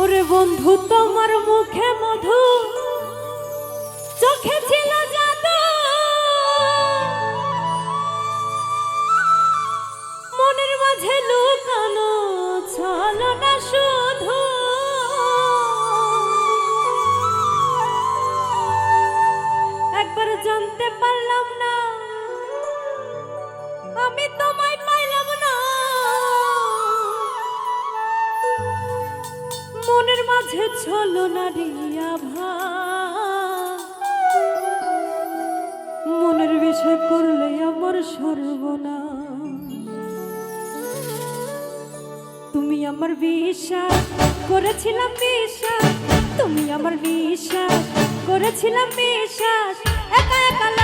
ওরে বন্ধু, তোমার মুখে মধু, চোখে ছিল জাদু। মনের মাঝে লুকানো ছলনা শুধু। একবার জানতে পারলাম না, আমি মাঝে ছলো না ভা মনের বিষয় করলে আমার সর্বনা তুমি আমার বিশ্বাস করেছিলাম বিশ্বাস তুমি আমার বিশ্বাস করেছিলাম বিশ্বাস একা একা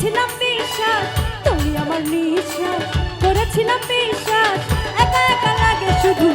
করেছিলাম বিশ্বাস তুই আমার নিঃশ্বাস করেছিলাম বিশ্বাস একা একা লাগে শুধু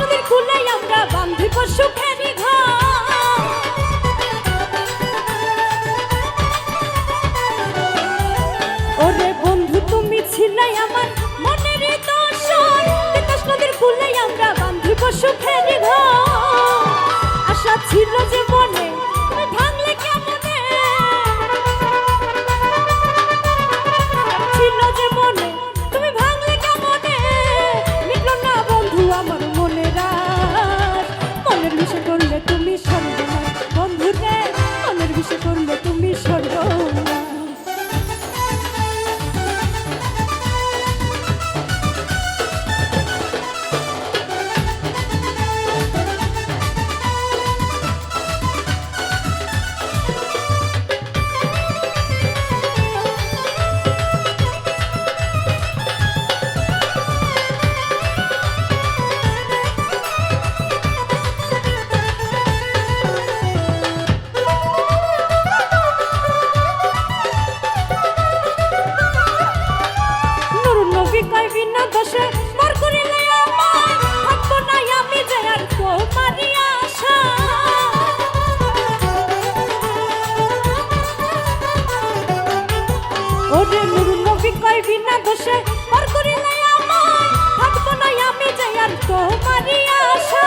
কষ্টদের খুলেই আমরা ওরে বন্ধু, তুমি ছিলাই আমার মনের দর্শন কষ্টদের খুলেই আমরা আশা ছিল ওরে নুরু নবী কয় বিনা দোষে, পার করিলে আমায় থাকব না আমি যাই আর তোমারই আশা।